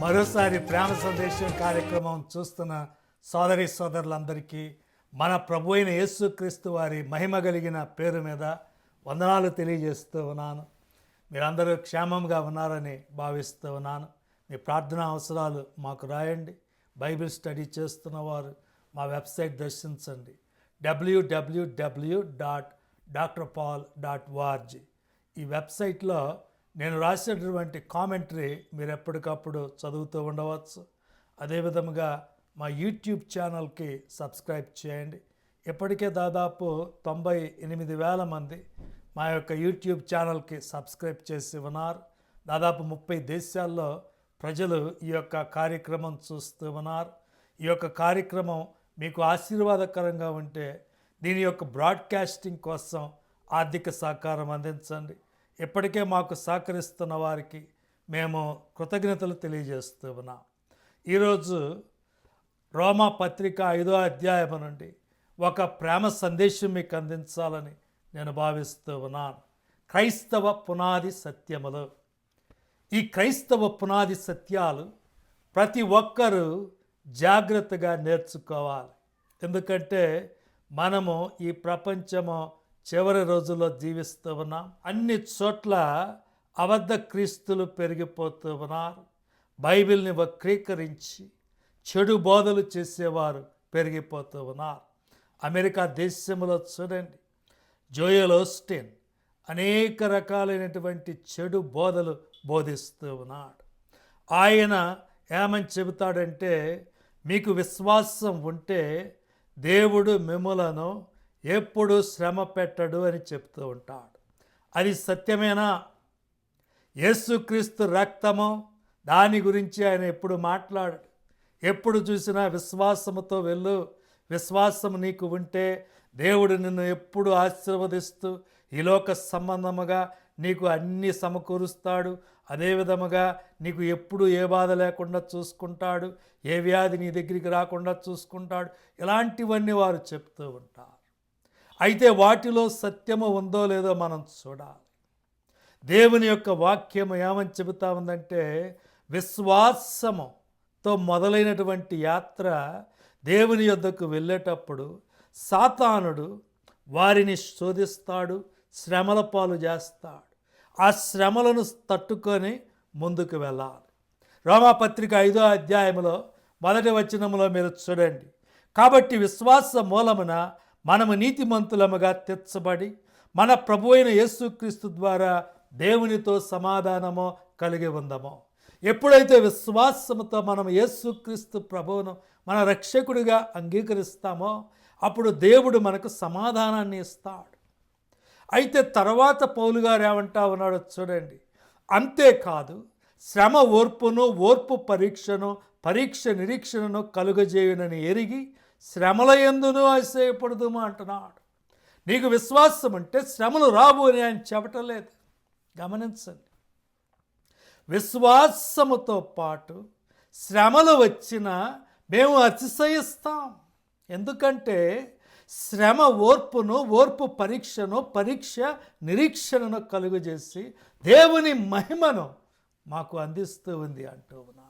మరోసారి ప్రేమ సందేశం కార్యక్రమం చూస్తున్న సోదరి సోదరులందరికీ మన ప్రభు అయిన యేసుక్రీస్తు వారి మహిమ కలిగిన పేరు మీద వందనాలు తెలియజేస్తూ ఉన్నాను. మీరందరూ క్షేమంగా ఉన్నారని భావిస్తూ ఉన్నాను. మీ ప్రార్థనా అవసరాలు మాకు రాయండి. బైబిల్ స్టడీ చేస్తున్న వారు మా వెబ్సైట్ దర్శించండి. W W W dot doctor Paul dot O R G ఈ వెబ్సైట్లో నేను రాసేటటువంటి కామెంటరీ మీరు ఎప్పటికప్పుడు చదువుతూ ఉండవచ్చు. అదేవిధముగా మా యూట్యూబ్ ఛానల్కి సబ్స్క్రైబ్ చేయండి. ఇప్పటికే దాదాపు తొంభై ఎనిమిది వేల మంది మా యొక్క యూట్యూబ్ ఛానల్కి సబ్స్క్రైబ్ చేసి ఉన్నారు. దాదాపు ముప్పై దేశాల్లో ప్రజలు ఈ యొక్క కార్యక్రమం చూస్తూ ఉన్నారు. ఈ యొక్క కార్యక్రమం మీకు ఆశీర్వాదకరంగా ఉంటే దీని యొక్క బ్రాడ్కాస్టింగ్ కోసం ఆర్థిక సహకారం అందించండి. ఇప్పటికే మాకు సహకరిస్తున్న వారికి మేము కృతజ్ఞతలు తెలియజేస్తూ ఉన్నాం. ఈరోజు రోమా పత్రిక ఐదో అధ్యాయం నుండి ఒక ప్రేమ సందేశం మీకు అందించాలని నేను భావిస్తూ ఉన్నాను. క్రైస్తవ పునాది సత్యములు. ఈ క్రైస్తవ పునాది సత్యాలు ప్రతి ఒక్కరూ జాగ్రత్తగా నేర్చుకోవాలి. ఎందుకంటే మనము ఈ ప్రపంచము చివరి రోజుల్లో జీవిస్తూ ఉన్నాం. అన్ని చోట్ల అబద్ధ క్రీస్తులు పెరిగిపోతూ ఉన్నారు. బైబిల్ని వక్రీకరించి చెడు బోధలు చేసేవారు పెరిగిపోతూ ఉన్నారు. అమెరికా దేశంలో చూడండి. జోయల్ ఓస్టిన్ అనేక రకాలైనటువంటి చెడు బోధలు బోధిస్తూ ఉన్నాడు. ఆయన ఏమని చెబుతాడంటే మీకు విశ్వాసం ఉంటే దేవుడు మిమ్మలను ఎప్పుడు శ్రమ పెట్టడు అని చెప్తూ ఉంటాడు. అది సత్యమేనా? యేసుక్రీస్తు రక్తము దాని గురించి ఆయన ఎప్పుడు మాట్లాడాడు. ఎప్పుడు చూసినా విశ్వాసముతో వెళ్ళు. విశ్వాసం నీకు ఉంటే దేవుడు నిన్ను ఎప్పుడు ఆశీర్వదిస్తూ ఈ లోక సంబంధముగా నీకు అన్నీ సమకూరుస్తాడు. అదే విధముగా నీకు ఎప్పుడు ఏ బాధ లేకుండా చూసుకుంటాడు. ఏ వ్యాధి నీ దగ్గరికి రాకుండా చూసుకుంటాడు. ఇలాంటివన్నీ వారు చెప్తూ ఉంటారు. అయితే వాటిలో సత్యము ఉందో లేదో మనం చూడాలి. దేవుని యొక్క వాక్యము ఏమని చెబుతా ఉందంటే విశ్వాసముతో మొదలైనటువంటి యాత్ర దేవుని యొద్దకు వెళ్ళేటప్పుడు సాతానుడు వారిని శోధిస్తాడు శ్రమల పాలు చేస్తాడు. ఆ శ్రమలను తట్టుకొని ముందుకు వెళ్ళాలి. రోమాపత్రిక ఐదో అధ్యాయంలో మొదటి వచనంలో మీరు చూడండి. కాబట్టి విశ్వాస మూలమున మనము నీతిమంతులముగా తెచ్చబడి మన ప్రభు అయిన యేసుక్రీస్తు ద్వారా దేవునితో సమాధానము కలిగి ఉందమో. ఎప్పుడైతే విశ్వాసముతో మనం యేసుక్రీస్తు ప్రభువును మన రక్షకుడిగా అంగీకరిస్తామో అప్పుడు దేవుడు మనకు సమాధానాన్ని ఇస్తాడు. అయితే తర్వాత పౌలు గారు ఏమంటా ఉన్నాడో చూడండి. అంతేకాదు శ్రమ ఓర్పును ఓర్పు పరీక్షను పరీక్ష నిరీక్షణను కలుగజేయునని ఎరిగి శ్రమల ఎందును ఆశయపడదుము అంటున్నాడు. నీకు విశ్వాసం అంటే శ్రమలు రావు అని ఆయన చెప్పటం లేదు గమనించండి. విశ్వాసముతో పాటు శ్రమలు వచ్చినా మేము అతిశయిస్తాం. ఎందుకంటే శ్రమ ఓర్పును ఓర్పు పరీక్షను పరీక్ష నిరీక్షణను కలుగజేసి దేవుని మహిమను మాకు అందిస్తూ ఉంది అంటూ ఉన్నాను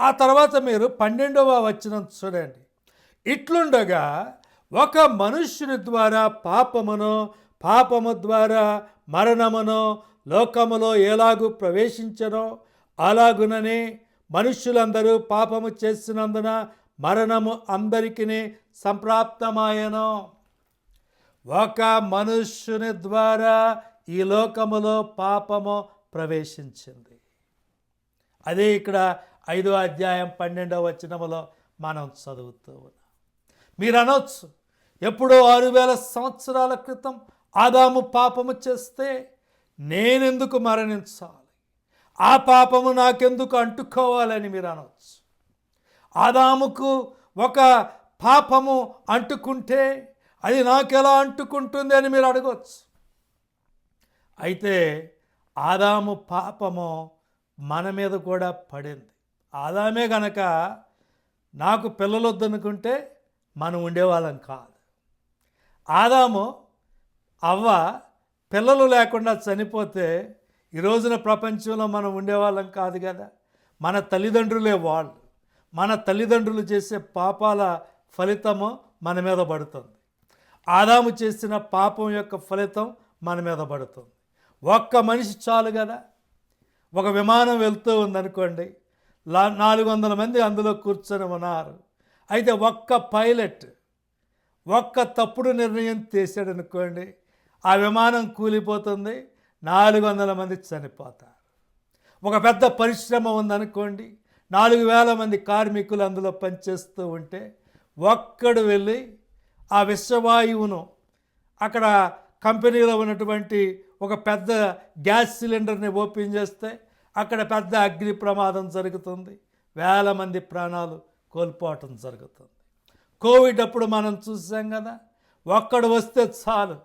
ఆ తర్వాత మీరు పన్నెండవ వచనం చూడండి. ఇట్లుండగా ఒక మనుష్యుని ద్వారా పాపమును పాపము ద్వారా మరణమును లోకములో ఎలాగూ ప్రవేశించనో అలాగుననే మనుష్యులందరూ పాపము చేసినందున మరణము అందరికీ సంప్రాప్తమాయను. ఒక మనుష్యుని ద్వారా ఈ లోకములో పాపము ప్రవేశించింది. అదే ఇక్కడ ఐదో అధ్యాయం పన్నెండవ వచనములో మనం చదువుతూ ఉన్నాం. మీరు అనొచ్చు ఎప్పుడో ఆరు వేల సంవత్సరాల క్రితం ఆదాము పాపము చేస్తే నేనెందుకు మరణించాలి? ఆ పాపము నాకెందుకు అంటుకోవాలని మీరు అనవచ్చు ఆదాముకు ఒక పాపము అంటుకుంటే అది నాకెలా అంటుకుంటుంది అని మీరు అడగవచ్చు అయితే ఆదాము పాపము మన మీద కూడా పడింది. ఆదామే గనక నాకు పిల్లలు వద్దనుకుంటే మనం ఉండేవాళ్ళం కాదు. ఆదాము అవ్వ పిల్లలు లేకుండా చనిపోతే ఈ రోజున ప్రపంచంలో మనం ఉండేవాళ్ళం కాదు కదా. మన తల్లిదండ్రులే వాళ్ళు. మన తల్లిదండ్రులు చేసే పాపాల ఫలితము మన మీద పడుతుంది. ఆదాము చేసిన పాపం యొక్క ఫలితం మన మీద పడుతుంది. ఒక్క మనిషి చాలు కదా. ఒక విమానం వెళ్తూ ఉందనుకోండి నాలుగు వందల మంది అందులో కూర్చొని ఉన్నారు అయితే ఒక్క పైలట్ ఒక్క తప్పుడు నిర్ణయం తీసాడు అనుకోండి ఆ విమానం కూలిపోతుంది నాలుగు వందల మంది చనిపోతారు. ఒక పెద్ద పరిశ్రమ ఉందనుకోండి నాలుగు వేల మంది కార్మికులు అందులో పనిచేస్తూ ఉంటే ఒక్కడు వెళ్ళి ఆ విశ్వవాయువును అక్కడ కంపెనీలో ఉన్నటువంటి ఒక పెద్ద గ్యాస్ సిలిండర్ని ఓపెన్ చేస్తే అక్కడ పెద్ద అగ్ని ప్రమాదం జరుగుతుంది. వేల మంది ప్రాణాలు కోల్పోవటం జరుగుతుంది. కోవిడ్ అప్పుడు మనం చూసాం కదా ఒక్కడు వస్తే చాలు.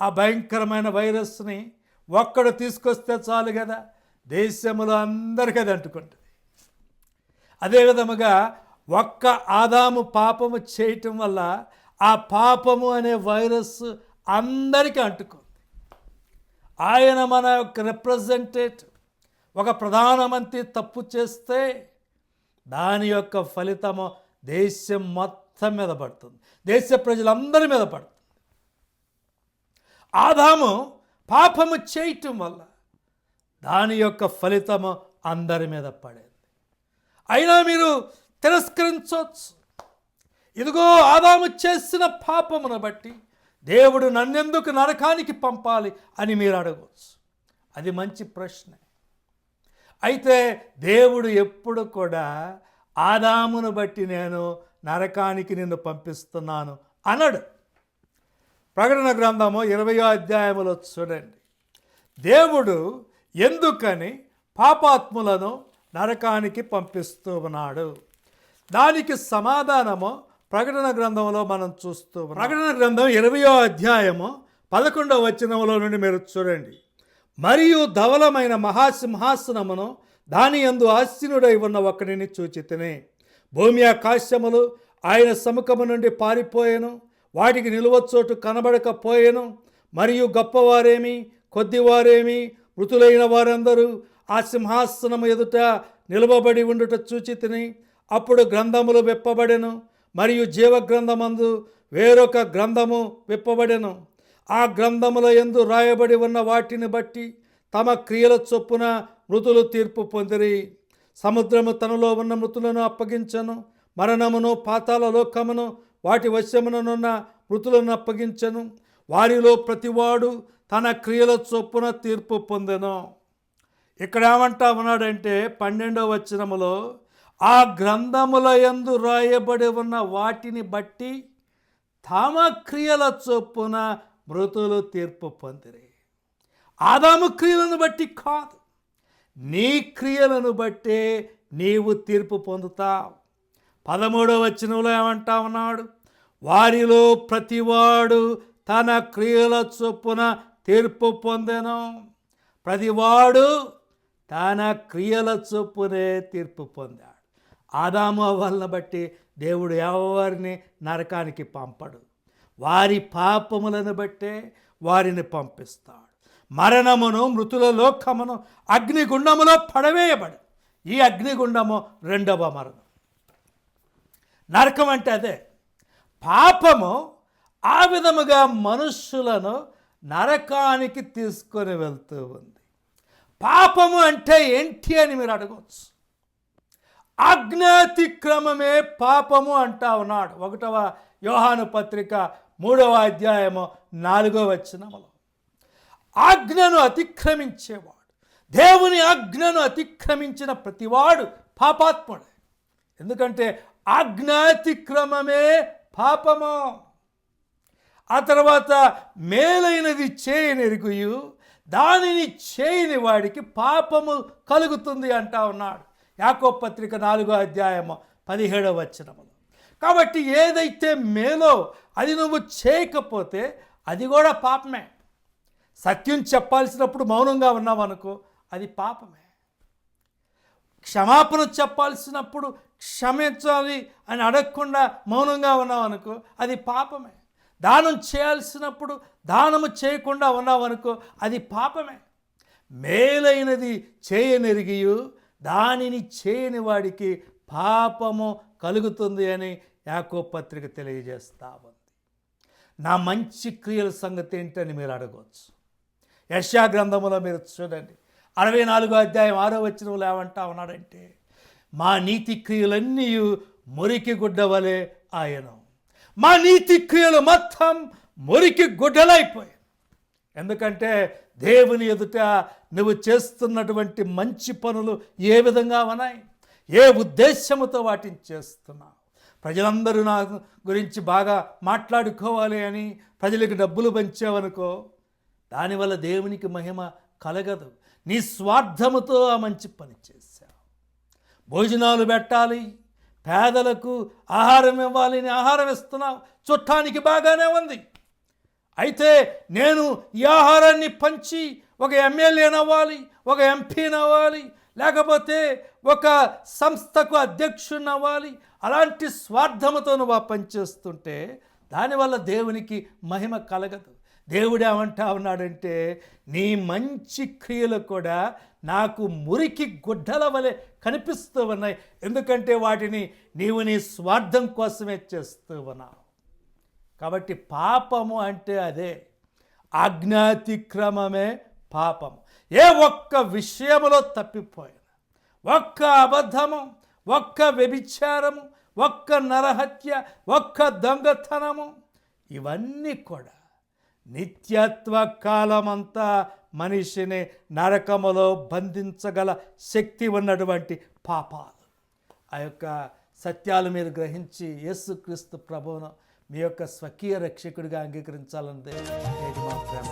ఆ భయంకరమైన వైరస్ని ఒక్కడు తీసుకొస్తే చాలు కదా దేశంలో అందరికీ అది అంటుకుంటుంది. అదేవిధముగా ఒక్క ఆదాము పాపము చేయటం వల్ల ఆ పాపము అనే వైరస్ అందరికీ అంటుకుంది. ఆయన మన యొక్క రిప్రజెంటేటివ్ ఒక ప్రధానమంత్రి తప్పు చేస్తే దాని యొక్క ఫలితము దేశం మొత్తం మీద పడుతుంది. దేశ ప్రజలందరి మీద పడుతుంది. ఆదాము పాపము చేయటం వల్ల దాని యొక్క ఫలితము అందరి మీద పడేది. అయినా మీరు తిరస్కరించవచ్చు. ఇదిగో ఆదాము చేసిన పాపమును బట్టి దేవుడు నన్నెందుకు నరకానికి పంపాలి అని మీరు అడగవచ్చు. అది మంచి ప్రశ్న. అయితే దేవుడు ఎప్పుడు కూడా ఆదామును బట్టి నేను నరకానికి నిన్ను పంపిస్తున్నాను అనడు. ప్రకటన గ్రంథము ఇరవయో అధ్యాయములో చూడండి. దేవుడు ఎందుకని పాపాత్ములను నరకానికి పంపిస్తూ ఉన్నాడు? దానికి సమాధానము ప్రకటన గ్రంథంలో మనం చూస్తూ ప్రకటన గ్రంథం ఇరవయో అధ్యాయము పదకొండవ వచనంలో నుండి మీరు చూడండి. మరియు ధవలమైన మహాసింహాసనమును దాని యందు ఆసీనుడై ఉన్న ఒకడిని చూచితిని. భూమి ఆకాశములు ఆయన సముఖము నుండి పారిపోయెను వాటికి నిలువచోటు కనబడకపోయెను మరియు గొప్పవారేమి కొద్దివారేమి మృతులైన వారందరూ ఆ సింహాసనము ఎదుట నిలవబడి ఉండుట చూచితిని. అప్పుడు గ్రంథములు విప్పబడెను మరియు జీవగ్రంథమందు వేరొక గ్రంథము విప్పబడెను. ఆ గ్రంథముల ఎందు రాయబడి ఉన్న వాటిని బట్టి తమ క్రియల చొప్పున మృతులు తీర్పు పొందిరి. సముద్రము తనలో ఉన్న మృతులను అప్పగించను మరణమును పాతాల లోకమును వాటి వశముననున్న మృతులను అప్పగించను. వారిలో ప్రతివాడు తన క్రియల చొప్పున తీర్పు పొందెను. ఇక్కడ ఏమంటా ఉన్నాడంటే పన్నెండవ వచనములో ఆ గ్రంథముల ఎందు రాయబడి ఉన్న వాటిని బట్టి తమ క్రియల చొప్పున మృతులు తీర్పు పొందిరి. ఆదాము క్రియలను బట్టి కాదు. నీ క్రియలను బట్టే నీవు తీర్పు పొందుతావు. పదమూడవ వచనంలో ఏమంటా ఉన్నాడు? వారిలో ప్రతివాడు తన క్రియల చొప్పున తీర్పు పొందెను. ప్రతివాడు తన క్రియల చొప్పునే తీర్పు పొందాడు. ఆదాము వల్ల బట్టి దేవుడు ఎవరిని నరకానికి పంపడు? వారి పాపములను బట్టే వారిని పంపిస్తాడు. మరణమును మృతుల లోకమును అగ్నిగుండములో పడవేయబడు. ఈ అగ్నిగుండము రెండవ మరణం. నరకం అంటే అదే. పాపము ఆ విధముగా మనుష్యులను నరకానికి తీసుకొని వెళ్తూ ఉంది. పాపము అంటే ఏంటి అని మీరు అడగవచ్చు అజ్ఞాతిక్రమమే పాపము అంటా ఉన్నాడు. ఒకటవ యోహాను పత్రిక మూడవ అధ్యాయము నాలుగవ వచనములో. ఆజ్ఞను అతిక్రమించేవాడు. దేవుని ఆజ్ఞను అతిక్రమించిన ప్రతివాడు పాపాత్ముడే. ఎందుకంటే ఆజ్ఞాతిక్రమమే పాపము. ఆ తర్వాత మేలైనది చేయనెరుగుయు దానిని చేయని వాడికి పాపము కలుగుతుంది అంటా ఉన్నాడు. యాకో పత్రిక నాలుగో అధ్యాయము పదిహేడవ వచనములు. కాబట్టి ఏదైతే మేలో అది నువ్వు చేయకపోతే అది కూడా పాపమే. సత్యం చెప్పాల్సినప్పుడు మౌనంగా ఉన్నావనుకో అది పాపమే. క్షమాపణ చెప్పాల్సినప్పుడు క్షమించాలి అని అడగకుండా మౌనంగా ఉన్నావనుకో అది పాపమే. దానం చేయాల్సినప్పుడు దానము చేయకుండా ఉన్నావనుకో అది పాపమే. మేలైనది చేయనెరిగియు దానిని చేయని వాడికి పాపము కలుగుతుంది అని యాకో పత్రిక తెలియజేస్తా ఉంది. నా మంచి క్రియల సంగతి ఏంటని మీరు అడగవచ్చు యశా గ్రంథములో మీరు చూడండి. అరవై నాలుగో అధ్యాయం ఆరో వచ్చినవులు ఏమంటా ఉన్నాడంటే మా నీతి క్రియలన్నీ మురికి గుడ్డ వలె ఆయను. మా నీతి క్రియలు మొత్తం మురికి గుడ్డలైపోయాయి. ఎందుకంటే దేవుని ఎదుట నువ్వు చేస్తున్నటువంటి మంచి పనులు ఏ విధంగా ఉన్నాయి? ఏ ఉద్దేశముతో వాటిని చేస్తున్నావు? ప్రజలందరూ నా గురించి బాగా మాట్లాడుకోవాలి అని ప్రజలకు డబ్బులు పంచావనుకో దానివల్ల దేవునికి మహిమ కలగదు. నీ స్వార్థముతో ఆ మంచి పని చేశావు. భోజనాలు పెట్టాలి పేదలకు ఆహారం ఇవ్వాలి అని ఆహారం ఇస్తున్నావు. చుట్టానికి బాగానే ఉంది. అయితే నేను ఈ ఆహారాన్ని పంచి ఒక ఎమ్మెల్యేనవ్వాలి ఒక ఎంపీనవ్వాలి లేకపోతే ఒక సంస్థకు అధ్యక్షుని అవ్వాలి. అలాంటి స్వార్థముతో నువ్వు పనిచేస్తుంటే దానివల్ల దేవునికి మహిమ కలగదు. దేవుడు ఏమంటా ఉన్నాడంటే నీ మంచి క్రియలు కూడా నాకు మురికి గుడ్డల వలె కనిపిస్తూ ఉన్నాయి. ఎందుకంటే వాటిని నీవు నీ స్వార్థం కోసమే చేస్తూ ఉన్నావు. కాబట్టి పాపము అంటే అదే. ఆజ్ఞాతిక్రమమే పాపము. ఏ ఒక్క విషయములో తప్పిపోయిన. ఒక్క అబద్ధము ఒక్క వ్యభిచారము ఒక్క నరహత్య ఒక్క దొంగతనము ఇవన్నీ కూడా నిత్యత్వ కాలమంతా మనిషిని నరకములో బంధించగల శక్తి ఉన్నటువంటి పాపాలు. ఆ యొక్క సత్యాలు మీరు గ్రహించి యేసుక్రీస్తు ప్రభువును మీ యొక్క స్వకీయ రక్షకుడిగా అంగీకరించాలని నేటి మా ప్రేమ